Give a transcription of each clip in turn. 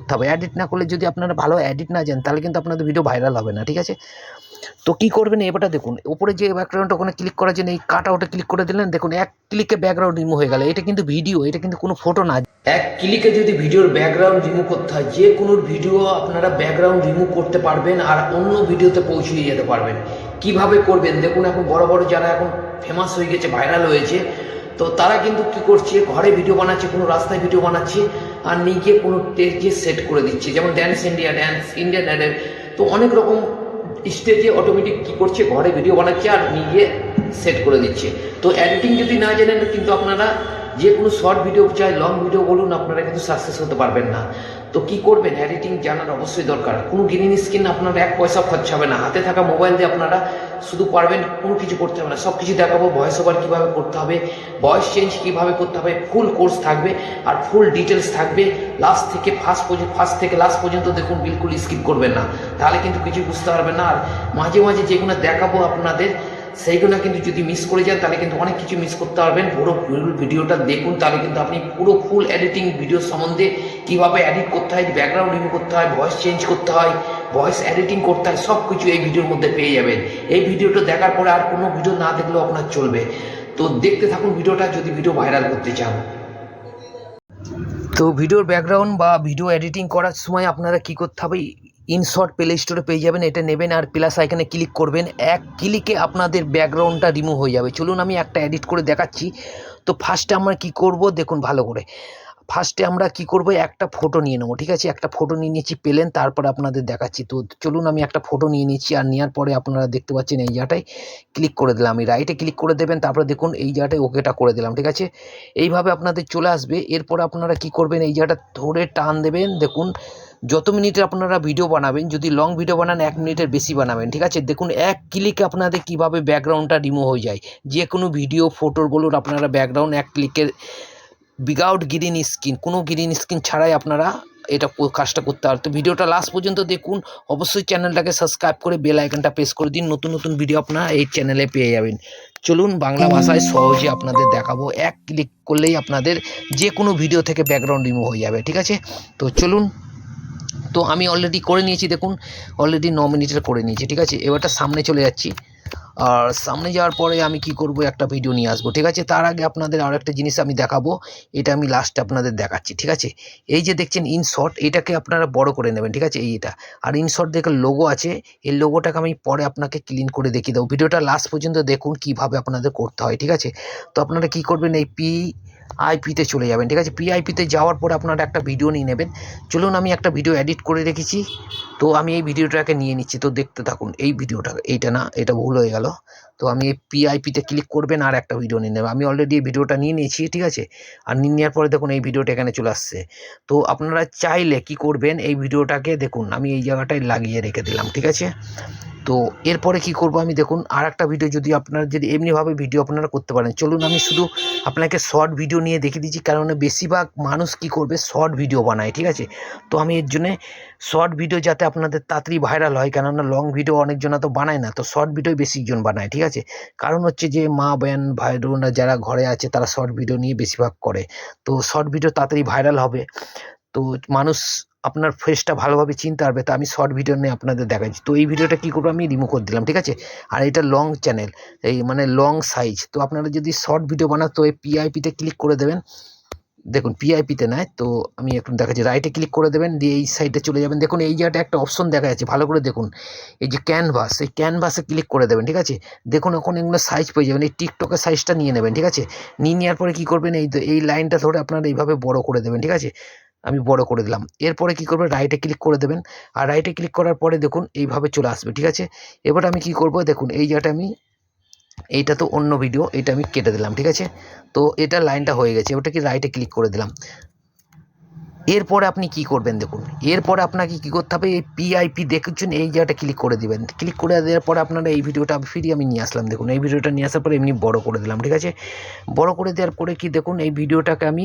করতে হবে এডিট না করলে যদি আপনারা ভালো এডিট না জানেন তাহলে কিন্তু আপনাদের ভিডিও ভাইরাল হবে না, ঠিক আছে? তো কী করবেন? এবারটা দেখুন ওপরে যে ব্যাকগ্রাউন্ডটা ওখানে ক্লিক করার জন্য, এই কাট আউটে ক্লিক করে দিলেন, দেখুন এক ক্লিকে ব্যাকগ্রাউন্ড রিমুভ হয়ে গেল। এটা কিন্তু ভিডিও এটা কিন্তু কোনো ফটো না। এক ক্লিকে যদি ভিডিওর ব্যাকগ্রাউন্ড রিমুভ করতে হয়, যে কোনো ভিডিও আপনারা ব্যাকগ্রাউন্ড রিমুভ করতে পারবেন আর অন্য ভিডিওতে পৌঁছিয়ে যেতে পারবেন। কীভাবে করবেন? দেখুন এখন বড় বড় যারা এখন ফেমাস হয়ে গেছে ভাইরাল হয়েছে, তো তারা কিন্তু কি করছে? ঘরে ভিডিও বানাচ্ছে, কোনো রাস্তায় ভিডিও বানাচ্ছে আর নিজে কোনো স্টেজে সেট করে দিচ্ছে। যেমন Dance India Dance Indian Idol তো অনেক রকম স্টেজে অটোমেটিক কি করছে? ঘরে ভিডিও বানাচ্ছে আর নিজে সেট করে দিচ্ছে। তো এডিটিং যদি না জানেন, কিন্তু আপনারা যে কোনো শর্ট ভিডিও চাই লং ভিডিও বলুন, আপনারা কিন্তু সাকসেস হতে পারবেন না। তো কি করবেন? এডিটিং জানার অবশ্যই দরকার। কোনো গ্রিন স্ক্রিন আপনার এক পয়সা খরচা হবে না। হাতে থাকা মোবাইল দিয়ে আপনারা শুধু পারবেন কোনো কিছু করতে হবে না। সব কিছু দেখাবো ভয়েস ওভার কীভাবে করতে হবে ভয়েস চেঞ্জ কীভাবে করতে হবে ফুল কোর্স থাকবে আর ফুল ডিটেলস থাকবে। লাস্ট থেকে ফার্স্ট পর্যন্ত ফার্স্ট থেকে লাস্ট পর্যন্ত দেখুন বিলকুল স্কিপ করবেন না। তাহলে কিন্তু কিছু বুঝতে পারবেন না। আর মাঝে মাঝে যেগুলো দেখাবো আপনাদের, সেইগুলো কিন্তু যদি মিস করে যান, তাহলে কিন্তু অনেক কিছু মিস করতে পারবেন। পুরো ভিডিওটা দেখুন, তাহলে কিন্তু আপনি পুরো ফুল এডিটিং ভিডিও সম্বন্ধে কীভাবে এডিট করতে হয় ব্যাকগ্রাউন্ড রিমুভ করতে হয় ভয়েস চেঞ্জ করতে হয় ভয়েস এডিটিং করতে হয় সব কিছু এই ভিডিওর মধ্যে পেয়ে যাবেন। এই ভিডিওটা দেখার পরে আর কোনো ভিডিও না দেখলেও আপনার চলবে। তো দেখতে থাকুন ভিডিওটা যদি ভিডিও ভাইরাল করতে চান। তো ভিডিওর ব্যাকগ্রাউন্ড বা ভিডিও এডিটিং করার সময় আপনারা কি করতে হবে? ইনশর্ট প্লে স্টোরে পেয়ে যাবেন, এটা নেবেন আর প্লাস আইখানে ক্লিক করবেন। এক ক্লিকে আপনাদের ব্যাকগ্রাউন্ডটা রিমুভ হয়ে যাবে। চলুন আমি একটা এডিট করে দেখাচ্ছি। তো ফার্স্টে আমরা কি করব? দেখুন ভালো করে। ফার্স্টে আমরা কি করব? একটা ফটো নিয়ে নেব, ঠিক আছে? একটা ফটো নিয়ে নিয়েছি পেলেন, তারপরে আপনাদের দেখাচ্ছি। তো চলুন, আমি একটা ফটো নিয়ে নিচ্ছি আর নেওয়ার পরে আপনারা দেখতে পাচ্ছেন এই জায়গাটায় ক্লিক করে দিলাম। আমি রাইটে ক্লিক করে দেবেন, তারপরে দেখুন এই জায়গাটায় ওকেটা করে দিলাম, ঠিক আছে? এইভাবে আপনাদের চলে আসবে। এরপর আপনারা কি করবেন? এই জায়গাটা ধরে টান দেবেন। দেখুন, যত মিনিটের আপনারা ভিডিও বানাবেন, যদি লং ভিডিও বানান, এক মিনিটের বেশি বানাবেন, ঠিক আছে? দেখুন, এক ক্লিকে আপনাদের কীভাবে ব্যাকগ্রাউন্ডটা রিমুভ হয়ে যায়। যে কোনো ভিডিও ফটোর বলুন আপনারা ব্যাকগ্রাউন্ড এক ক্লিকের উইদাউট গ্রিন স্ক্রিন কোনো গ্রিন স্ক্রিন ছাড়াই আপনারা এটা কাজটা করতে পারেন। তো ভিডিওটা লাস্ট পর্যন্ত দেখুন। অবশ্যই চ্যানেলটাকে সাবস্ক্রাইব করে বেল আইকনটা প্রেস করে দিন। নতুন নতুন ভিডিও আপনারা এই চ্যানেলে পেয়ে যাবেন। চলুন, বাংলা ভাষায় সহজে আপনাদের দেখাবো। এক ক্লিক করলেই আপনাদের যে কোনো ভিডিও থেকে ব্যাকগ্রাউন্ড রিমুভ হয়ে যাবে, ঠিক আছে? তো চলুন। তো আমি অলরেডি করে নিয়েছি, দেখুন। অলরেডি ন মিনিটের করে নিয়েছি, ঠিক আছে? এবারটা সামনে চলে যাচ্ছি। আর সামনে যাওয়ার পরে আমি কি করব, একটা ভিডিও নিয়ে আসব, ঠিক আছে? তার আগে আপনাদের আর একটা জিনিস আমি দেখাবো, এটা আমি লাস্টে আপনাদের দেখাচ্ছি, ঠিক আছে? এই যে দেখছেন ইনশর্ট এটাকে আপনারা বড় করে নেবেন, ঠিক আছে? এই এটা আর ইনশর্ট দেখে লোগো আছে, এই লোগোটাকে আমি পরে আপনাকে ক্লিন করে দেখিয়ে দেবো। ভিডিওটা লাস্ট পর্যন্ত দেখুন কীভাবে আপনাদের করতে হয়, ঠিক আছে? তো আপনারা কি করবেন, এই পি আইপিতে চলে যাবেন, ঠিক আছে? পিআইপিতে যাওয়ার পরে আপনারা একটা ভিডিও নিয়ে নেবেন। চলুন, আমি একটা ভিডিও এডিট করে রেখেছি। তো আমি এই ভিডিওটাকে নিয়ে নিচ্ছি। তো দেখতে থাকুন, এই ভিডিওটা এইটা না, এটা ভুল হয়ে গেল। তো আমি এই পিআইপিতে ক্লিক করবেন আর একটা ভিডিও নিয়ে নেবেন। আমি অলরেডি এই ভিডিওটা নিয়ে নিয়েছি, ঠিক আছে? আর নিয়ে নেওয়ার পরে দেখুন, এই ভিডিওটা এখানে চলে আসছে। তো আপনারা চাইলে কি করবেন, এই ভিডিওটাকে দেখুন, আমি এই জায়গাটায় লাগিয়ে রেখে দিলাম, ঠিক আছে? তো এরপরে কি করব আমি? দেখুন আর একটা ভিডিও যদি আপনারা যদি এমনিভাবে ভিডিও আপনারা করতে পারেন, চলুন আমি শুধু আপনাকে শর্ট ভিডিও নিয়ে দেখিয়ে দিচ্ছি কারণ বেশিরভাগ মানুষ কি করবে? শর্ট ভিডিও বানায়, ঠিক আছে? তো আমি এর জন্যে শর্ট ভিডিও যাতে আপনাদের তাড়াতাড়ি ভাইরাল হয়, কেননা লং ভিডিও অনেকজনা তো বানায় না, তো শর্ট ভিডিও বেশিজন বানায়, ঠিক আছে? কারণ হচ্ছে যে মা, বোন ভাই বোনরা যারা ঘরে আছে, তারা শর্ট ভিডিও নিয়ে বেশিরভাগ করে, তো শর্ট ভিডিও তাড়াতাড়ি ভাইরাল হবে। তো মানুষ আপনার ফেসটা ভালোভাবে চিনতে পারবে, তা আমি শর্ট ভিডিও নিয়ে আপনাদের দেখাচ্ছি। তো এই ভিডিওটা কী করব আমি রিমুভ করে দিলাম, ঠিক আছে? আর এটা লং চ্যানেল এই মানে লং সাইজ তো আপনারা যদি শর্ট ভিডিও বানান তো এই পিআইপিতে ক্লিক করে দেবেন। দেখুন পিআইপিতে নেয়, তো আমি এখন দেখাচ্ছি রাইটে ক্লিক করে দেবেন, দিয়ে এই সাইডে চলে যাবেন। দেখুন, এই জায়গাটা একটা অপশন দেখা যাচ্ছে, ভালো করে দেখুন। এই যে ক্যানভাস এই ক্যানভাসে ক্লিক করে দেবেন, ঠিক আছে? দেখুন, এখন এগুলো সাইজ পেয়ে যাবেন, এই টিকটকের সাইজটা নিয়ে নেবেন, ঠিক আছে? নিয়ে নেওয়ার পরে কী করবেন, এই এই লাইনটা ধরে আপনারা এইভাবে বড় করে দেবেন, ঠিক আছে? আমি বড় করে দিলাম। এরপরে কি করবেন রাইটে ক্লিক করে দেবেন। আর রাইটে ক্লিক করার পরে দেখুন, এইভাবে চলে আসবে, ঠিক আছে? এবার আমি কি করব? দেখুন, এই জায়গাটা আমি, এইটা তো অন্য ভিডিও এটা আমি কেটে দিলাম, ঠিক আছে? তো এটা লাইনটা হয়ে গেছে। ওটা কি রাইটে ক্লিক করে দিলাম। এরপরে আপনি কি করবেন দেখুন। এরপরে আপনাকে কি করতে হবে, এই পিআইপি দেখছেন এই জায়গাটা ক্লিক করে দিবেন। ক্লিক করে দেওয়ার পরে আপনারা এই ভিডিওটা ফিরিয়ে আমি নিয়ে আসলাম দেখুন। এই ভিডিওটা নিয়ে আসার পরে এমনি বড় করে দিলাম, ঠিক আছে? বড় করে দেওয়ার পরে কি দেখুন, এই ভিডিওটাকে আমি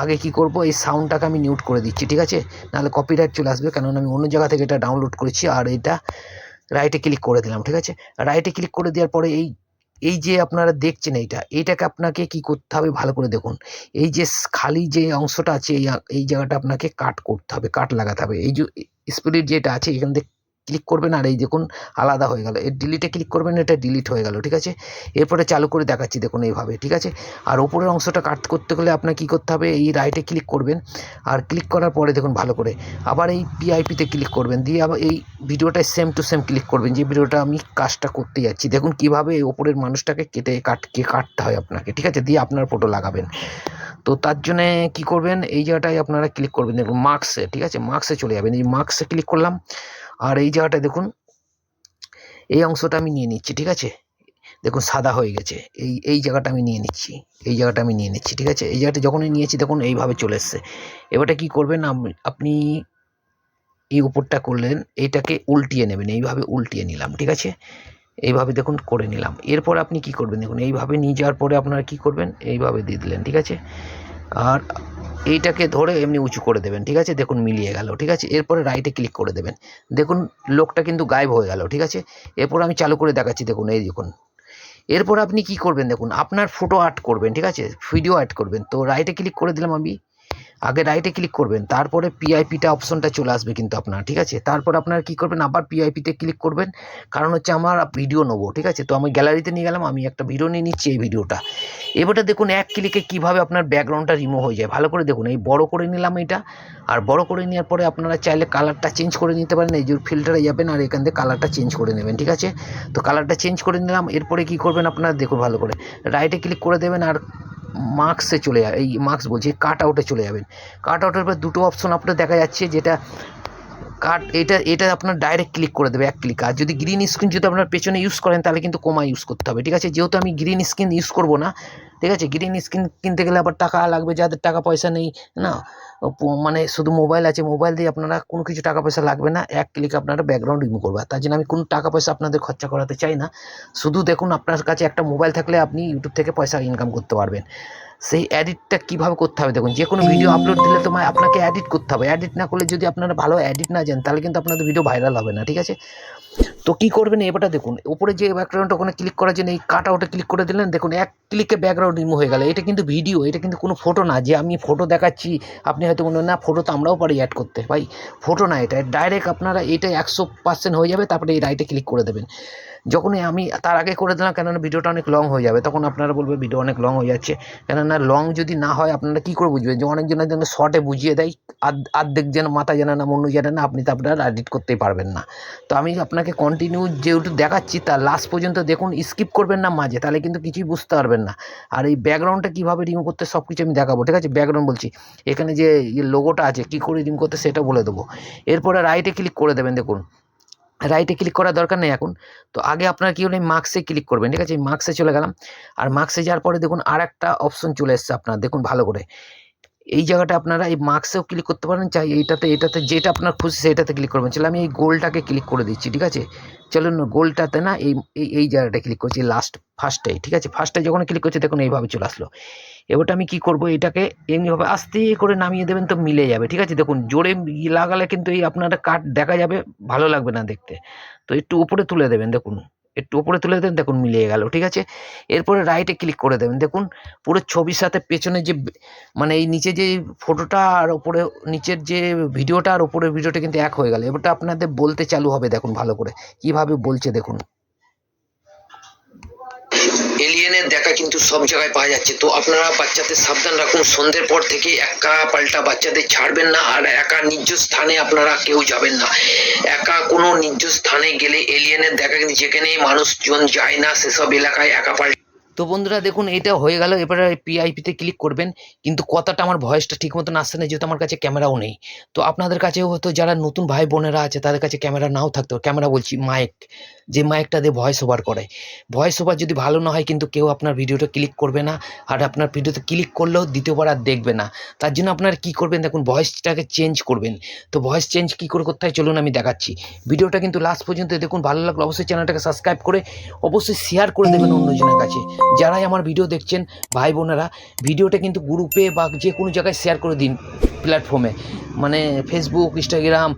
আগে কি করব, এই সাউন্ডটাকে আমি মিউট করে দিচ্ছি, ঠিক আছে? নাহলে কপিরাইট চলে আসবে কারণ আমি অন্য জায়গা থেকে এটা ডাউনলোড করেছি আর এটা রাইটে ক্লিক করে দিলাম, ঠিক আছে? রাইটে ক্লিক করে দেওয়ার পরে এই এই যে আপনারা দেখছেন এইটা, এইটাকে আপনাকে কি করতে হবে ভালো করে দেখুন। এই যে খালি যে অংশটা আছে এই জায়গাটা আপনাকে কাট করতে হবে, কাট লাগাতে হবে। এই যে স্পিরিট যেটা আছে এখান থেকে ক্লিক করবেন আর এই দেখুন আলাদা হয়ে গেল। এর ডিলিটে ক্লিক করবেন, এটা ডিলিট হয়ে গেল, ঠিক আছে? এরপরে চালু করে দেখাচ্ছি দেখুন এইভাবে, ঠিক আছে? আর ওপরের অংশটা কাট করতে গেলে আপনার কী করতে হবে? এই রাইটে ক্লিক করবেন। আর ক্লিক করার পরে দেখুন ভালো করে আবার এই পিআইপিতে ক্লিক করবেন। দিয়ে আবার এই ভিডিওটায় সেম টু সেম ক্লিক করবেন। যে ভিডিওটা আমি কাজটা করতে যাচ্ছি। দেখুন কীভাবে এই ওপরের মানুষটাকে কেটে কাট, কে কাটতে হয় আপনাকে, ঠিক আছে? দিয়ে আপনার ফটো লাগাবেন। তো তার জন্যে কী করবেন? এই জায়গাটায় আপনারা ক্লিক করবেন। দেখুন মার্কসে ঠিক আছে? মার্কসে চলে যাবেন। এই মার্কসে ক্লিক করলাম। আর এই জায়গাটা দেখুন, এই অংশটা আমি নিয়ে নিচ্ছি, ঠিক আছে? দেখুন, সাদা হয়ে গেছে। এই এই জায়গাটা আমি নিয়ে নিচ্ছি। এই জায়গাটা আমি নিয়ে নিচ্ছি, ঠিক আছে? এই জায়গাটা যখনই নিয়েছি, দেখুন, এইভাবে চলে এসছে। এবারটা কী করবেন আপনি এই উপরটা করলেন এইটাকে উল্টিয়ে নেবেন। এইভাবে উল্টিয়ে নিলাম, ঠিক আছে? এইভাবে দেখুন, করে নিলাম। এরপর আপনি কি করবেন, দেখুন, এইভাবে নিয়ে যাওয়ার পরে আপনারা কি করবেন, এইভাবে দিয়ে দিলেন, ঠিক আছে? আর এইটাকে ধরে এমনি উঁচু করে দেবেন, ঠিক আছে? দেখুন মিলিয়ে গেল, ঠিক আছে? এরপরে রাইটে ক্লিক করে দেবেন। দেখুন লোকটা কিন্তু গায়েব হয়ে গেল, ঠিক আছে? এরপর আমি চালু করে দেখাচ্ছি, দেখুন, এই দেখুন। এরপর আপনি কি করবেন, দেখুন, আপনার ফটো আর্ট করবেন, ঠিক আছে? ভিডিও অ্যাড করবেন। তো রাইটে ক্লিক করে দিলাম আমি। আগে রাইটে ক্লিক করবেন, তারপরে পিআইপিটা অপশনটা চলে আসবে কিন্তু আপনার, ঠিক আছে? তারপর আপনার কি করবেন? আবার পিআইপিতে ক্লিক করবেন, কারণ হচ্ছে আমার ভিডিও নেব, ঠিক আছে? তো আমি গ্যালারিতে নিয়ে গেলাম, আমি একটা ভিডিও নিয়ে নিচ্ছি এই ভিডিওটা এবারটা দেখুন, এক ক্লিকে কীভাবে আপনার ব্যাকগ্রাউন্ডটা রিমুভ হয়ে যায়। ভালো করে দেখুন, এই বড় করে নিলাম এটা, আর বড় করে নেওয়ার পরে আপনারা চাইলে কালারটা চেঞ্জ করে নিতে পারেন, এই যে ফিল্টারে যাবেন, আর এখান থেকে কালারটা চেঞ্জ করে নেবেন, ঠিক আছে? তো কালারটা চেঞ্জ করে নিলাম, এরপরে কি করবেন আপনারা, দেখুন ভালো করে রাইটে ক্লিক করে দেবেন, আর মার্কসে চলে যাবে, এই মার্কস বলছি কাট আউটে চলে যাবেন। কাট আউটের পর দুটো অপশন আপনার দেখা যাচ্ছে, যেটা কাট এটা এটা আপনার ডাইরেক্ট ক্লিক করে দেবে, এক ক্লিক আর যদি গ্রিন স্ক্রিন যদি আপনার পেছনে ইউজ করেন, তাহলে কিন্তু কমা ইউজ করতে হবে, ঠিক আছে? যেহেতু আমি গ্রিন স্ক্রিন ইউজ করব না ঠিক আছে? গ্রিন স্ক্রিন কিনতে গেলে আবার টাকা লাগবে, যাদের টাকা পয়সা নেই, না? মানে শুধু মোবাইল আছে, মোবাইল দিয়ে আপনারা কোনো কিছু টাকা পয়সা লাগবে না, এক ক্লিক আপনারা ব্যাকগ্রাউন্ড রিমুভ করবে। তার জন্য আমি কোনো টাকা পয়সা আপনাদের খরচা করাতে চাই না। শুধু দেখুন আপনার কাছে একটা মোবাইল থাকলে আপনি ইউটিউব থেকে পয়সা ইনকাম করতে পারবেন। সেই এডিটটা কীভাবে করতে হবে? দেখুন যে কোনো ভিডিও আপলোড দিলে তোমায় আপনাকে এডিট করতে হবে। এডিট না করলে যদি আপনারা ভালো এডিট না যান, তাহলে কিন্তু আপনাদের ভিডিও ভাইরাল হবে না, ঠিক আছে? তো কী করবেন? এবারটা দেখুন, উপরে যে ব্যাকগ্রাউন্ড ওখানে ক্লিক করার জন্য এই কাট আউটে ক্লিক করে দিলেন, দেখুন, এক ক্লিকে ব্যাকগ্রাউন্ড রিমুভ হয়ে গেল। এটা কিন্তু ভিডিও এটা কিন্তু কোনো ফটো না। যে আমি ফটো দেখাচ্ছি, আপনি হয়তো মনে না ফটো তো আমরাও পারি অ্যাড করতে। ভাই ফটো না এটা। ডাইরেক্ট আপনারা এটা একশো পার্সেন্ট হয়ে যাবে, তারপরে এই রাইটে ক্লিক করে দেবেন। যখনই আমি তার আগে করে দিলাম, কেননা ভিডিওটা অনেক লং হয়ে যাবে, তখন আপনারা বলবে ভিডিও অনেক লং হয়ে যাচ্ছে। কেননা লং যদি না হয়, আপনারা কী করে বুঝবেন যে অনেকজনের জন্য শর্টে বুঝিয়ে দেয় অর্ধেক যেন মাথা জানে না মন্য জানে না, আপনি তো আপনারা এডিট করতেই পারবেন না। তো আমি আপনাকে কন্টিনিউ যেহেতু দেখাচ্ছি, তার লাস্ট পর্যন্ত দেখুন স্কিপ করবেন না মাঝে, তাহলে কিন্তু কিছুই বুঝতে পারবেন না। আর এই ব্যাকগ্রাউন্ডটা কীভাবে রিমুভ করতে সব কিছু আমি দেখাবো, ঠিক আছে? ব্যাকগ্রাউন্ড বলছি, এখানে যে লোগোটা আছে, কী করে রিমুভ করতে, সেটা বলে দেবো। এরপরে রাইটে ক্লিক করে দেবেন, দেখুন। রাইটে ক্লিক করার দরকার নেই এখন। তো আগে আপনার কি হলো মার্কসে ক্লিক করবেন, ঠিক আছে? মার্কসে চলে গেলাম। আর মার্কসে যাওয়ার পরে দেখুন আর একটা অপশন চলে এসছে আপনার। দেখুন ভালো করে। এই জায়গাটা আপনারা এই মার্কসেও ক্লিক করতে পারেন, চাই এইটাতে এটাতে যেটা আপনার খুশি সেইটাতে ক্লিক করবেন। চলো আমি এই গোলটাকে ক্লিক করে দিচ্ছি, ঠিক আছে? চলুন গোলটাতে না এই এই জায়গাটা ক্লিক করছি লাস্ট ফার্স্টটাই ঠিক আছে? ফার্স্টে যখন ক্লিক করছি দেখুন এইভাবে চলে আসলো। এবারটা আমি কি করব, এটাকে এমনিভাবে আস্তে করে নামিয়ে দেবেন তো মিলে যাবে, ঠিক আছে? দেখুন, জোরে লাগালে কিন্তু এই আপনারা কাট দেখা যাবে, ভালো লাগবে না দেখতে। তো একটু উপরে তুলে দেবেন, দেখুন। একটু উপরে তুলে দেন, দেখুন মিলিয়ে গেল, ঠিক আছে? এরপরে রাইটে ক্লিক করে দেবেন। দেখুন, পুরো ছবির সাথে পেছনে যে মানে এই নিচে যে ফটোটা আর ওপরে, নিচের যে ভিডিওটা আর ওপরের ভিডিওটা কিন্তু এক হয়ে গেল। এবারটা আপনাদের বলতে চালু হবে, দেখুন ভালো করে। কীভাবে বলছে দেখুন। এলিয়েনের দেখা কিন্তু সব জায়গায় পাওয়া যাচ্ছে। তো আপনারা বাচ্চাদের সাবধান রাখুন। সন্ধ্যের পর থেকে একা পাল্টা বাচ্চাদের ছাড়বেন না আর একা নিজ স্থানে আপনারা কেউ যাবেন না। একা কোনো নিজ স্থানে গেলে এলিয়েনের দেখা কিন্তু যেখানে মানুষজন যায় না, সেসব এলাকায় একা পাল্টা তো বন্ধুরা দেখুন, এটা হয়ে গেল। এবারে পিআইপিতে ক্লিক করবেন। কিন্তু কথাটা আমার ভয়েসটা ঠিক মতন আসছে না, যেহেতু আমার কাছে ক্যামেরাও নেই। তো আপনাদের কাছেও হয়তো যারা নতুন ভাই বোনেরা আছে, তাদের কাছে ক্যামেরা নাও থাকতো ক্যামেরা বলছি মাইক যে মাইকটা দিয়ে ভয়েস ওভার করে। ভয়েস ওভার যদি ভালো না হয়, কিন্তু কেউ আপনার ভিডিওটা ক্লিক করবে না। আর আপনার ভিডিওতে ক্লিক করলেও দ্বিতীয়বার আর দেখবে না। তার জন্য আপনারা কী করবেন? দেখুন ভয়েসটাকে চেঞ্জ করবেন। তো ভয়েস চেঞ্জ কী করে করতে হয়? চলুন আমি দেখাচ্ছি। ভিডিওটা কিন্তু লাস্ট পর্যন্ত দেখুন, ভালো লাগল অবশ্যই চ্যানেলটাকে সাবস্ক্রাইব করে, অবশ্যই শেয়ার করে দেবেন অন্যজনের কাছে। যারাই আমার ভিডিও দেখছেন ভাই বোনেরা ভিডিওটা কিন্তু গ্রুপে বা যে কোনো জায়গায় শেয়ার করে দিন প্ল্যাটফর্মে মানে ফেসবুক ইনস্টাগ্রাম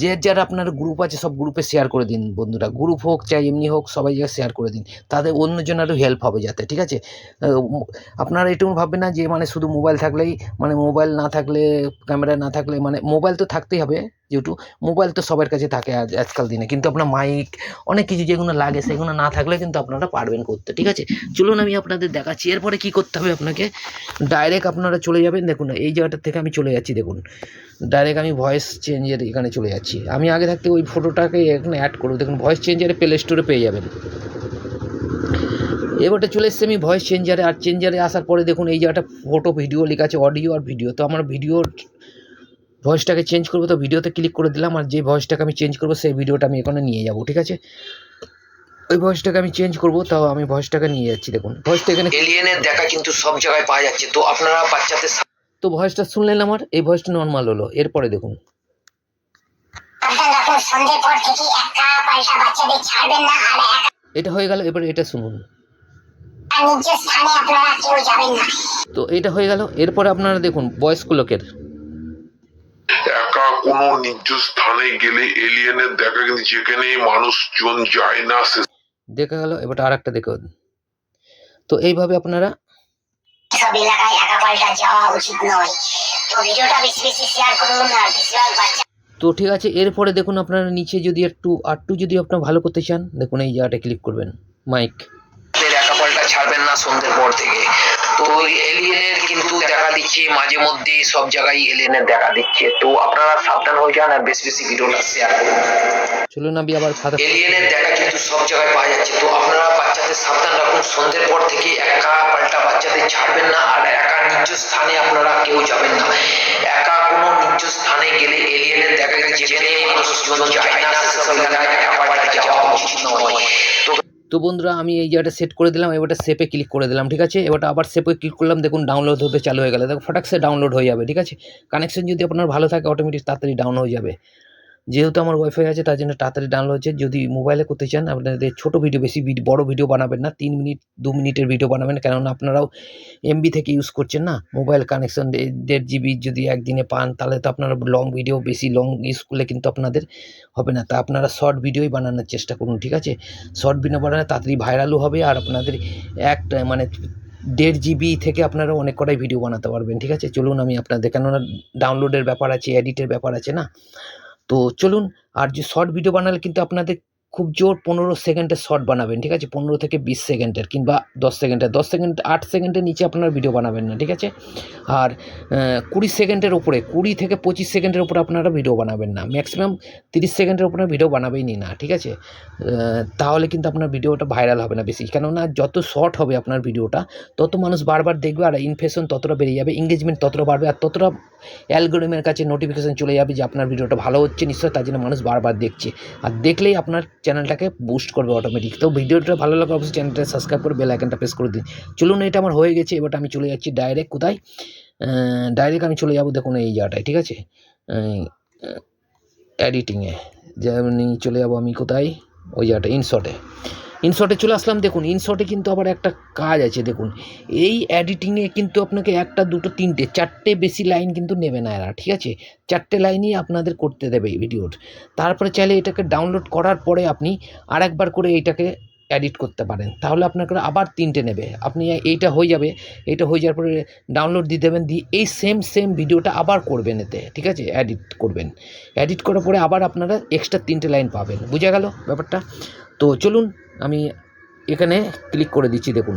যে যারা আপনার গ্রুপ আছে সব গ্রুপে শেয়ার করে দিন বন্ধুরা। গ্রুপ হোক, চাই এমনি হোক, সবাই জায়গায় শেয়ার করে দিন। তাদের অন্যজন আরও হেল্প হবে যাতে, ঠিক আছে? আপনারা এটুকু ভাববেন না যে মানে শুধু মোবাইল থাকলেই মানে মোবাইল না থাকলে ক্যামেরা না থাকলে মানে মোবাইল তো থাকতেই হবে যেহেতু মোবাইল তো সবার কাছে থাকে আজ, আজকাল দিনে। কিন্তু আপনার মাইক অনেক কিছু যেগুলো লাগে, সেগুলো না থাকলে কিন্তু আপনারা পারবেন করতে, ঠিক আছে? চলুন আমি আপনাদের দেখাচ্ছি। এরপরে কি করতে হবে আপনাকে? ডাইরেক্ট আপনারা চলে যাবেন, দেখুন, এই জায়গাটা থেকে আমি চলে যাচ্ছি, দেখুন। ডাইরেক্ট আমি ভয়েস চেঞ্জের এখানে চলে যাচ্ছি। আমি আগে থাকতে ওই ফটোটাকে এখানে অ্যাড করব। দেখুন ভয়েস চেঞ্জারে প্লে স্টোরে পেয়ে যাবেন। এবারটা চলে এসছে, আমি ভয়েস চেঞ্জারে আর চেঞ্জারে আসার পরে দেখুন, এই জায়গাটা ফটো ভিডিও লেখা আছে অডিও আর ভিডিও তো আমার ভিডিওর ভয়েসটাকে চেঞ্জ করব, তো ভিডিওতে ক্লিক করে দিলাম, আর যে ভয়েসটাকে আমি চেঞ্জ করব, সেই ভিডিওটা আমি এখানে নিয়ে যাব, ঠিক আছে? ওই ভয়েসটাকে আমি চেঞ্জ করব তাও আমি ভয়েসটাকে নিয়ে যাচ্ছি দেখুন। ভয়েসটা এখানে এলিয়েনের দেখা কিন্তু সব জায়গায় পাওয়া যাচ্ছে তো আপনারা বাচ্চাদের তো ভয়েসটা শুনলেন আমার এই ভয়েসটা নর্মাল হলো এরপরে দেখুন। এটা হয়ে গেল এবার এটা শুনুন। নিজ স্থানে আপনারা কেউ যাবেন না তো এটা হয়ে গেল এরপরে আপনারা দেখুন বয়স্ক লোকের একা কোনো নিজ স্থানে গেলে এলিয়েনের দেখা কিন্তু যেখানে মানুষজন যায় না সে দেখা গেল এবার আর একটা দেখুন তো এইভাবে আপনারা সব এলাকায় একা পাল্টা যাওয়া উচিত নয়। তো ভিডিওটা বেশি বেশি শেয়ার করুন আর বেশিরভাগ বাচ্চা তো ঠিক আছে এরপরে দেখুন আপনারা নিচে যদি একটু আরটু যদি আপনারা ভালো করতে চান দেখুন এই জায়গাটা ক্লিক করবেন। মাইক একা পাল্টা ছাড়বেন না সন্ধ্যের পর থেকে। তো এলিয়েনের কিন্তু দেখা দিচ্ছে মাঝে মধ্যে সব জায়গায় এলিয়েনের দেখা দিচ্ছে। তো আপনারা সাবধান হয়ে যান আর বেশি বেশি ভিডিওটা শেয়ার করুন। চলুন আমি আবার খাতা এলিয়েনের দেখা কিন্তু সব জায়গায় পাওয়া যাচ্ছে। তো আপনারা বাচ্চাদের সাবধান রাখুন। সন্ধ্যের পর থেকে একা পাল্টা বাচ্চাদের ছাড়বেন না আর একা নিজ স্থানে আপনারা কেউ যাবেন না। একা কোনো নিজ স্থানে গেলে এলিয়েনের দেখা গেছে যেখানে মানুষজন যায় না সেসব এলাকায় একা পাল্টা যাওয়া উচিত নয়। তো তো বন্ধুরা, আমি এই জায়গাটা সেট করে দিলাম এবারটা সেপে ক্লিক করে দিলাম, ঠিক আছে? এবারটা আবার সেপে ক্লিক করলাম, দেখুন ডাউনলোড হতে চালু হয়ে গেলে। দেখো ফটাকসে ডাউনলোড হয়ে যাবে, ঠিক আছে? কানেকশন যদি আপনার ভালো থাকে অটোমেটিক তাড়াতাড়ি ডাউন হয়ে যাবে। যেহেতু আমার ওয়াইফাই আছে, তার জন্য তাড়াতাড়ি ডাউনলোড হচ্ছে। যদি মোবাইলে করতে চান, আপনাদের ছোটো ভিডিও বেশি বড় ভিডিও বানাবেন না। তিন মিনিট দু মিনিটের ভিডিও বানাবেন। কেননা আপনারাও এমবি থেকে ইউজ করছেন না। মোবাইল কানেকশন দেড় জিবি যদি একদিনে পান, তাহলে তো আপনারা লং ভিডিও বেশি লং ইউজ করলে কিন্তু আপনাদের হবে না। তা আপনারা শর্ট ভিডিওই বানানোর চেষ্টা করুন, ঠিক আছে? শর্ট ভিডিও বানালে তাড়াতাড়ি ভাইরালও হবে আর আপনাদের একটা মানে দেড় জিবি থেকে আপনারা অনেক কটাই ভিডিও বানাতে পারবেন, ঠিক আছে? চলুন আমি আপনাদের, কেননা ডাউনলোডের ব্যাপার আছে এডিটের ব্যাপার আছে না? তো চলুন আর যে শর্ট ভিডিও বানালে কিন্তু আপনাদের খুব জোর পনেরো সেকেন্ডের শর্ট বানাবেন, ঠিক আছে? পনেরো থেকে বিশ সেকেন্ডের কিংবা দশ সেকেন্ডের, দশ সেকেন্ড, আট সেকেন্ডের নিচে আপনারা ভিডিও বানাবেন না, ঠিক আছে? আর কুড়ি সেকেন্ডের ওপরে কুড়ি থেকে পঁচিশ সেকেন্ডের ওপরে আপনারা ভিডিও বানাবেন না। ম্যাক্সিমাম তিরিশ সেকেন্ডের ওপরে ভিডিও বানাবেনই না, ঠিক আছে? তাহলে কিন্তু আপনার ভিডিওটা ভাইরাল হবে না বেশি। কেননা যত শর্ট হবে আপনার ভিডিওটা তত মানুষ বারবার দেখবে আর ইনফেশন ততটা বেড়ে যাবে এঙ্গেজমেন্ট ততটা বাড়বে আর ততটা অ্যালগোরিমের কাছে নোটিফিকেশান চলে যাবে যে আপনার ভিডিওটা ভালো হচ্ছে নিশ্চয় তার জন্য মানুষ বারবার দেখছে। আর দেখলেই আপনার চ্যানেলটাকে বুস্ট করবে অটোমেটিক তো ভিডিওটা ভালো লাগলে অবশ্যই চ্যানেলটা সাবস্ক্রাইব করে বেল আইকনটা প্রেস করে দিন। চলুন, এটা আমার হয়ে গেছে, এবার আমি চলে যাচ্ছি ডাইরেক্ট কোথায়? ডাইরেক্ট আমি চলে যাব দেখুন এই জায়গাটায়, ঠিক আছে? এডিটিংয়ে যেমনি চলে যাব আমি কোথায়? ওই জায়গাটা ইনশটে ইনশটে চলে আসলাম, দেখুন ইনশটে কিন্তু আবার একটা কাজ আছে, দেখুন। এই এডিটিংয়ে কিন্তু আপনাকে একটা, দুটো, তিনটে, চারটে বেশি লাইন কিন্তু নেবে না এরা, ঠিক আছে? চারটে লাইনই আপনাদের করতে দেবে এই ভিডিওর তারপরে চাইলে এটাকে ডাউনলোড করার পরে আপনি আরেকবার করে এইটাকে এডিট করতে পারেন। তাহলে আপনাকে আবার তিনটে নেবে। আপনি এইটা হয়ে যাবে, এইটা হয়ে যাওয়ার পরে ডাউনলোড দিয়ে দেবেন, দিয়ে এই সেম সেম ভিডিওটা আবার করবেন এতে, ঠিক আছে? এডিট করবেন। এডিট করার পরে আবার আপনারা এক্সট্রা তিনটে লাইন পাবেন। বুঝা গেল ব্যাপারটা? তো চলুন আমি এখানে ক্লিক করে দিচ্ছি, দেখুন।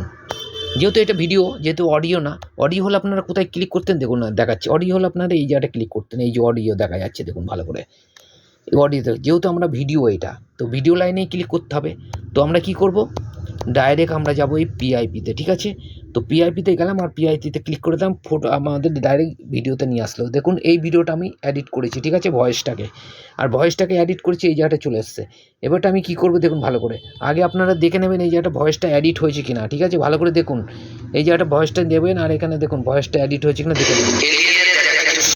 যেহেতু এটা ভিডিও যেহেতু অডিও না অডিও হলে আপনারা কোথায় ক্লিক করতেন, দেখুন না দেখাচ্ছি। অডিও হলে আপনারা এই জায়গাটা ক্লিক করতেন, এই যে অডিও দেখা যাচ্ছে, দেখুন, ভালো করে। অডিওতে যেহেতু আমরা ভিডিও এটা, তো ভিডিও লাইনেই ক্লিক করতে হবে। তো আমরা কি করব? ডাইরেক্ট আমরা যাব এই পিআইপিতে ঠিক আছে? তো পিআইপিতে গেলাম আর পিআইপিতে ক্লিক করে দিলাম ফটো আমাদের ডাইরেক্ট ভিডিওতে নিয়ে আসলো। দেখুন, এই ভিডিওটা আমি এডিট করেছি, ঠিক আছে? ভয়েসটাকে আর ভয়েসটাকে এডিট করেছি, এই জায়গাটা চলে এসছে। এবারটা আমি কি করব দেখুন ভালো করে। আগে আপনারা দেখে নেবেন এই জায়গাটা ভয়েসটা এডিট হয়েছে কিনা, ঠিক আছে? ভালো করে দেখুন। এই জায়গাটা ভয়েসটা দেবেন আর এখানে দেখুন ভয়েসটা এডিট হয়েছে কিনা দেখে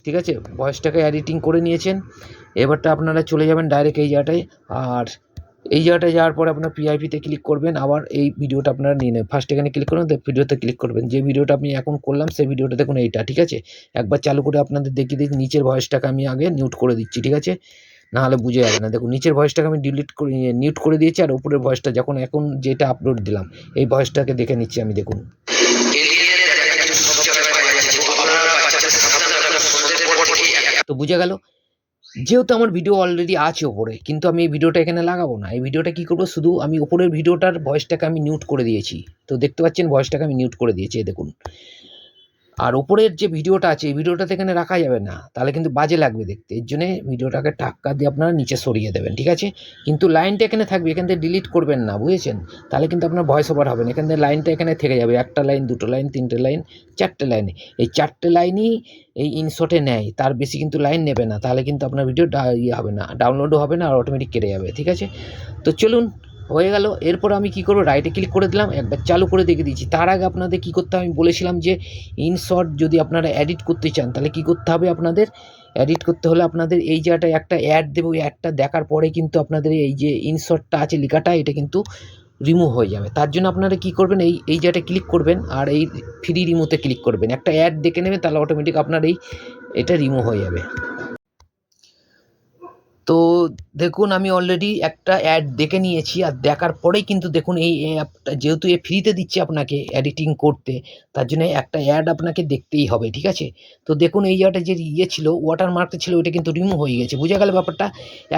ঠিক আছে? ভয়েসটাকে এডিটিং করে নিয়েছেন। এবারটা আপনারা চলে যাবেন ডাইরেক্ট এই জায়গাটায়। আর এই জায়গাটায় যাওয়ার পরে আপনার পিআইপিতে ক্লিক করবেন আবার এই ভিডিওটা আপনারা নিয়ে নেবেন। ফার্স্ট এখানে ক্লিক করবেন ভিডিওতে ক্লিক করবেন। যে ভিডিওটা আমি এখন করলাম সেই ভিডিওটা দেখুন এইটা ঠিক আছে? একবার চালু করে আপনাদের দেখিয়ে দিচ্ছি নিচের ভয়েসটাকে আমি আগে নিউট করে দিচ্ছি ঠিক আছে? না হলে বুঝে যাবে না। দেখুন নিচের ভয়েসটাকে আমি ডিলিট করে নিউট করে দিয়েছি আর উপরের ভয়েসটা যখন এখন যেটা আপলোড দিলাম এই ভয়েসটাকে দেখে নিচ্ছি আমি দেখুন। তো বুঝে গেল? যেহেতু আমার ভিডিও অলরেডি আছে ওপরে, কিন্তু আমি এই ভিডিওটা এখানে লাগাবো না। এই ভিডিওটা কী করব? শুধু আমি ওপরের ভিডিওটার ভয়েসটাকে আমি নিউট করে দিয়েছি। তো দেখতে পাচ্ছেন ভয়েসটাকে আমি নিউট করে দিয়েছি দেখুন। আর ওপরের যে ভিডিওটা আছে, এই ভিডিওটা এখানে রাখা যাবে না। তাহলে কিন্তু বাজে লাগবে দেখতে। এর জন্যে ভিডিওটাকে টাক্কা দিয়ে আপনারা নিচে সরিয়ে দেবেন, ঠিক আছে? কিন্তু লাইনটা এখানে থাকবে, এখান থেকে ডিলিট করবেন না, বুঝেছেন? তাহলে কিন্তু আপনার ভয়েস ওভার হবে না। এখান থেকে লাইনটা এখানে থেকে যাবে, একটা লাইন, দুটো লাইন, তিনটে লাইন, চারটে লাইন। এই চারটে লাইনই এই ইনশটে নেয়, তার বেশি কিন্তু লাইন নেবে না। তাহলে কিন্তু আপনার ভিডিও ইয়ে হবে না ডাউনলোডও হবে না, আর অটোমেটিক কেটে যাবে, ঠিক আছে? তো চলুন হয়ে গেল। এরপর আমি কি করব? রাইটে ক্লিক করে দিলাম, একবার চালু করে দেখে দিচ্ছি তার আগে আপনাদের কি করতে আমি বলেছিলাম যে ইনশট যদি আপনারা এডিট করতে চান, তাহলে কি করতে হবে আপনাদের? এডিট করতে হলে আপনাদের এই জায়গাটায় একটা অ্যাড দেবো, ওই অ্যাডটা দেখার পরে কিন্তু আপনাদের এই যে ইনশটটা আছে লেখাটা, এটা কিন্তু রিমুভ হয়ে যাবে। তার জন্য আপনারা কি করবেন? এই এই জায়গাটা ক্লিক করবেন আর এই ফ্রি রিমুতে ক্লিক করবেন। একটা অ্যাড দেখে নেবেন তাহলে অটোমেটিক আপনার এই, এটা রিমুভ হয়ে যাবে। তো দেখুন, আমি অলরেডি একটা অ্যাড দেখে নিয়েছি আর দেখার পরেই কিন্তু দেখুন, এই অ্যাপটা যেহেতু এ ফ্রিতে দিচ্ছে আপনাকে এডিটিং করতে, তার জন্য একটা অ্যাড আপনাকে দেখতেই হবে, ঠিক আছে? তো দেখুন, এই জায়গাটা যে ইয়ে ছিল ওয়াটারমার্কটা ছিল, ওইটা কিন্তু রিমুভ হয়ে গেছে, বুঝে গেল ব্যাপারটা?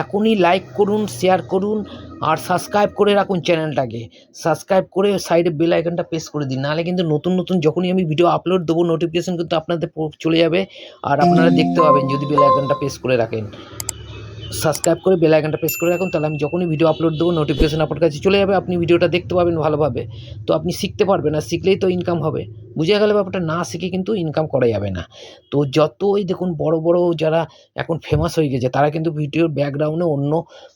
এখনই লাইক করুন শেয়ার করুন আর সাবস্ক্রাইব করে রাখুন চ্যানেলটাকে সাবস্ক্রাইব করে সাইডে বেল আইকনটা প্রেস করে দিন, নাহলে কিন্তু নতুন নতুন যখনই আমি ভিডিও আপলোড দেবো নোটিফিকেশন কিন্তু আপনাদের চলে যাবে আর আপনারা দেখতে পাবেন যদি বেল আইকনটা প্রেস করে রাখেন। সাবস্ক্রাইব করে বেল আইকনটা প্রেস করে রাখুন, তাহলে আমি যখনই ভিডিও আপলোড দেবো নোটিফিকেশন আপনার কাছে চলে যাবে, আপনি ভিডিওটা দেখতে পাবেন ভালোভাবে। তো আপনি শিখতে পারবেন, আর শিখলেই তো ইনকাম হবে। বুঝে গেলে ব্যাপারটা না শিখে কিন্তু ইনকাম করা যাবে না। তো যতই দেখুন, বড় বড় যারা এখন ফেমাস হয়ে গেছে, তারা কিন্তু ভিডিওর ব্যাকগ্রাউন্ডে অন্য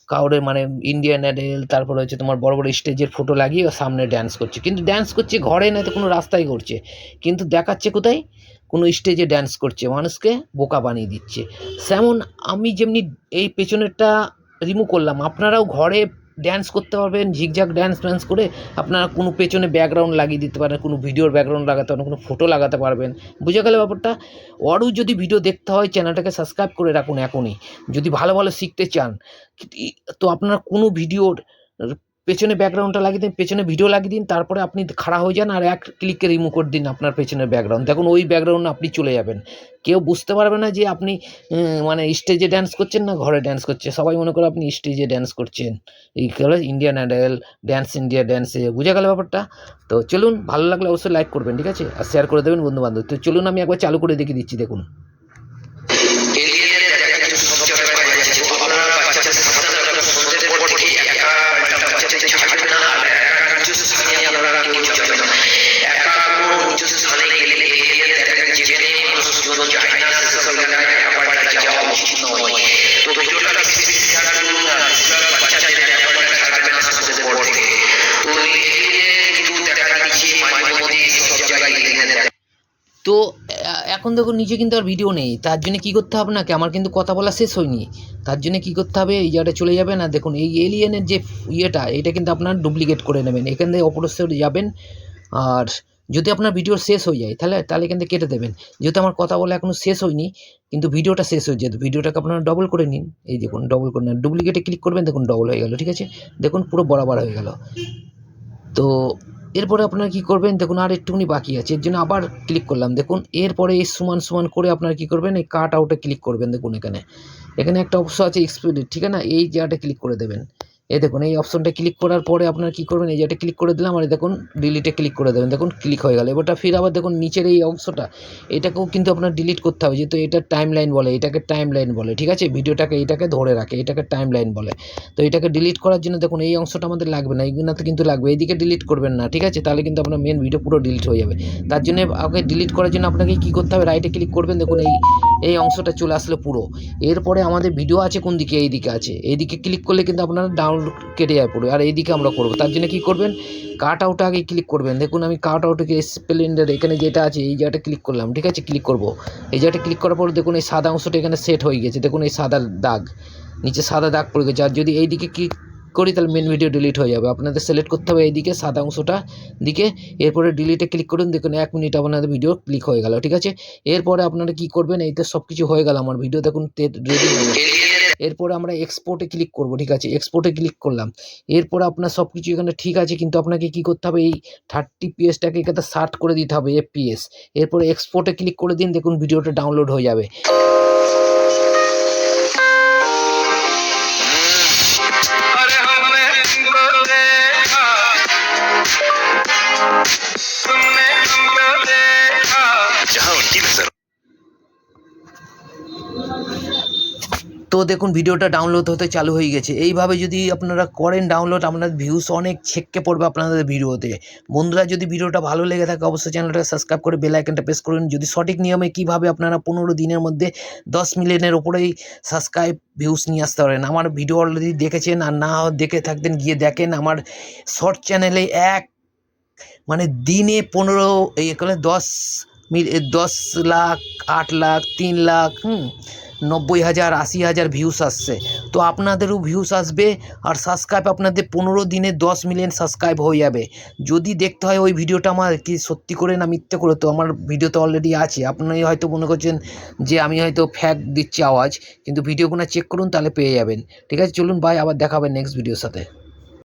কাউরে মানে ইন্ডিয়ান আইডল তারপরে হচ্ছে তোমার বড় বড় স্টেজের ফটো লাগিয়ে সামনে ড্যান্স করছে। কিন্তু ড্যান্স করছে, ঘরে না, তো কোনো রাস্তায় করছে। কিন্তু দেখাচ্ছে কোথায়? কোনো স্টেজে ড্যান্স করছে, মানুষকে বোকা বানিয়ে দিচ্ছে। যেমন আমি যেমনি এই পেছনেরটা রিমুভ করলাম, আপনারাও ঘরে ড্যান্স করতে পারবেন ঝিকঝাক ড্যান্স ড্যান্স করে আপনারা কোনো পেছনে ব্যাকগ্রাউন্ড লাগিয়ে দিতে পারেন, কোনো ভিডিওর ব্যাকগ্রাউন্ড লাগাতে পারেন, কোনো ফটো লাগাতে পারবেন। বুঝে গেলে ব্যাপারটা? ওরও যদি ভিডিও দেখতে হয় চ্যানেলটাকে সাবস্ক্রাইব করে রাখুন এখনই। যদি ভালো ভালো শিখতে চান, তো আপনারা কোনো ভিডিওর পেছনে ব্যাকগ্রাউন্ডটা লাগিয়ে দিন, পেছনে ভিডিও লাগিয়ে দিন, তারপরে আপনি খাড়া হয়ে যান আর এক ক্লিকে রিমুভ করে দিন আপনার পেছনের ব্যাকগ্রাউন্ড দেখুন, ওই ব্যাকগ্রাউন্ডে আপনি চলে যাবেন। কেউ বুঝতে পারবে না যে আপনি মানে স্টেজে ড্যান্স করছেন না ঘরে ড্যান্স করছে সবাই মনে করে আপনি স্টেজে ড্যান্স করছেন। এই হলো ইন্ডিয়ান আইডল ড্যান্স ইন্ডিয়া ড্যান্সে বুঝে গেল ব্যাপারটা? তো চলুন, ভালো লাগলে অবশ্যই লাইক করবেন, ঠিক আছে? আর শেয়ার করে দেবেন বন্ধু বান্ধব তো চলুন, আমি একবার চালু করে দেখিয়ে দিচ্ছি, দেখুন। muchas gracias. এখন দেখুন নিচে কিন্তু আর ভিডিও নেই। তার জন্য কি করতে হবে নাকি? আমার কিন্তু কথা বলা শেষ হয়নি। তার জন্য কি করতে হবে? এই জায়গাটা চলে যাবেন আর দেখুন, এই এলিয়েনের যে ইয়েটা, এটা কিন্তু আপনার ডুপ্লিকেট করে নেবেন। এখান থেকে অপরস্থায় যাবেন আর যদি আপনার ভিডিও শেষ হয়ে যায়, তাহলে তাহলে এখান থেকে কেটে দেবেন। যেহেতু আমার কথা বলা এখনও শেষ হয়নি, কিন্তু ভিডিওটা শেষ হয়ে যেত। ভিডিওটাকে আপনারা ডবল করে নিন। এই দেখুন ডবল করে নেন। ডুপ্লিকেটে ক্লিক করবেন, দেখুন ডবল হয়ে গেল, ঠিক আছে? দেখুন পুরো বরাবর হয়ে গেল। তো এরপরে আপনারা কি করবেন? দেখুন, আর একটুখানি বাকি আছে। এর জন্য আবার ক্লিক করলাম। দেখুন, এরপরে এই সমান সমান করে আপনারা কি করবেন? এই কাট আউটে ক্লিক করবেন। দেখুন, এখানে। এখানে একটা অপশন আছে এক্সপিরিট ঠিক আছে না? এই জায়গাটা ক্লিক করে দেবেন। এই দেখুন, এই অপশনটা ক্লিক করার পরে আপনার কি করবেন? এই জায়গাটা ক্লিক করে দিলাম, আর দেখুন ডিলিটে ক্লিক করে দেবেন। দেখুন ক্লিক হয়ে গেল। এবারটা ফির আবার দেখুন, নিচের এই অংশটা, এটাকেও কিন্তু আপনার ডিলিট করতে হবে। যেহেতু এটা টাইম লাইন বলে, এটাকে টাইম লাইন বলে, ঠিক আছে? ভিডিওটাকে এটাকে ধরে রাখে, এটাকে টাইম লাইন বলে। তো এটাকে ডিলিট করার জন্য দেখুন, এই অংশটা আমাদের লাগবে না, এইগুলোতে কিন্তু লাগবে। এইদিকে ডিলিট করবেন না, ঠিক আছে? তাহলে কিন্তু আপনার মেন ভিডিও পুরো ডিলিট হয়ে যাবে। তার জন্য আগে ডিলিট করার জন্য আপনাকে কি করতে হবে? রাইটে ক্লিক করবেন। দেখুন, এই এই অংশটা চলে আসলো পুরো। এরপরে আমাদের ভিডিও আছে কোন দিকে? এই দিকে আছে। এইদিকে ক্লিক করলে কিন্তু আপনারা ডাউনলোড কেটে যায় পুরো। আর এইদিকে আমরা করব। তার জন্য কি করবেন? কাট আউটে আগে ক্লিক করবেন। দেখুন আমি কাট আউটে স্প্লেন্ডার এখানে যেটা আছে, এই জায়গাটা ক্লিক করলাম। ঠিক আছে? ক্লিক করব। এই জায়গাটা ক্লিক করার পর দেখুন এই সাদা অংশটা এখানে সেট হয়ে গেছে। দেখুন এই সাদা দাগ। নিচে সাদা দাগ পড়ে গেছে। আর যদি এই দিকে ক্লিক করি, তাহলে মেন ভিডিও ডিলিট হয়ে যাবে। আপনাদের সিলেক্ট করতে হবে এইদিকে, সাদা অংশটা দিকে। এরপরে ডিলিটে ক্লিক করুন, দেখুন এক মিনিট আপনাদের ভিডিও ক্লিক হয়ে গেল, ঠিক আছে? এরপরে আপনারা কি করবেন, এইতে সব কিছু হয়ে গেল আমার ভিডিও দেখুন রেডি এরপরে আমরা এক্সপোর্টে ক্লিক করব, ঠিক আছে? এক্সপোর্টে ক্লিক করলাম। এরপরে আপনার সব কিছু এখানে ঠিক আছে, কিন্তু আপনাকে কি করতে হবে, এই থার্টি পিএসটাকে এখানে শার্ট করে দিতে হবে এফপিএস এরপরে এক্সপোর্টে ক্লিক করে দিন, দেখুন ভিডিওটা ডাউনলোড হয়ে যাবে। তো দেখুন, ভিডিওটা ডাউনলোড হতে চালু হয়ে গেছে। এইভাবে যদি আপনারা করেন ডাউনলোড আপনাদের ভিউস অনেক ছেক্কে পড়বে আপনাদের ভিডিওতে। বন্ধুরা, যদি ভিডিওটা ভালো লেগে থাকে, অবশ্যই চ্যানেলটা সাবস্ক্রাইব করে বেল আইকনটা প্রেস করুন। যদি সঠিক নিয়মে কীভাবে আপনারা পনেরো দিনের মধ্যে দশ মিলিয়নের ওপরেই সাবস্ক্রাইব ভিউস নিয়ে আসতে পারেন। আমার ভিডিও অলরেডি দেখেছেন, আর না দেখে থাকতেন, গিয়ে দেখেন আমার শর্ট চ্যানেলে এক মানে দিনে পনেরো, এই দশ দশ লাখ, আট লাখ, তিন লাখ, হুম নব্বই হাজার, আশি হাজার ভিউস আসছে। তো আপনাদেরও ভিউস আসবে আর সাবস্ক্রাইব আপনাদের পনেরো দিনে দশ মিলিয়ন সাবস্ক্রাইব হয়ে যাবে। যদি দেখতে হয় ওই ভিডিওটা আমার কি সত্যি করে না মিথ্যে করে, তো আমার ভিডিও তো অলরেডি আছে। আপনি হয়তো মনে করছেন যে আমি হয়তো ফ্যাক দিচ্ছি আওয়াজ, কিন্তু ভিডিওগুলো চেক করুন তাহলে পেয়ে যাবেন। ঠিক আছে, চলুন ভাই, আবার দেখাবেন নেক্সট ভিডিওর সাথে।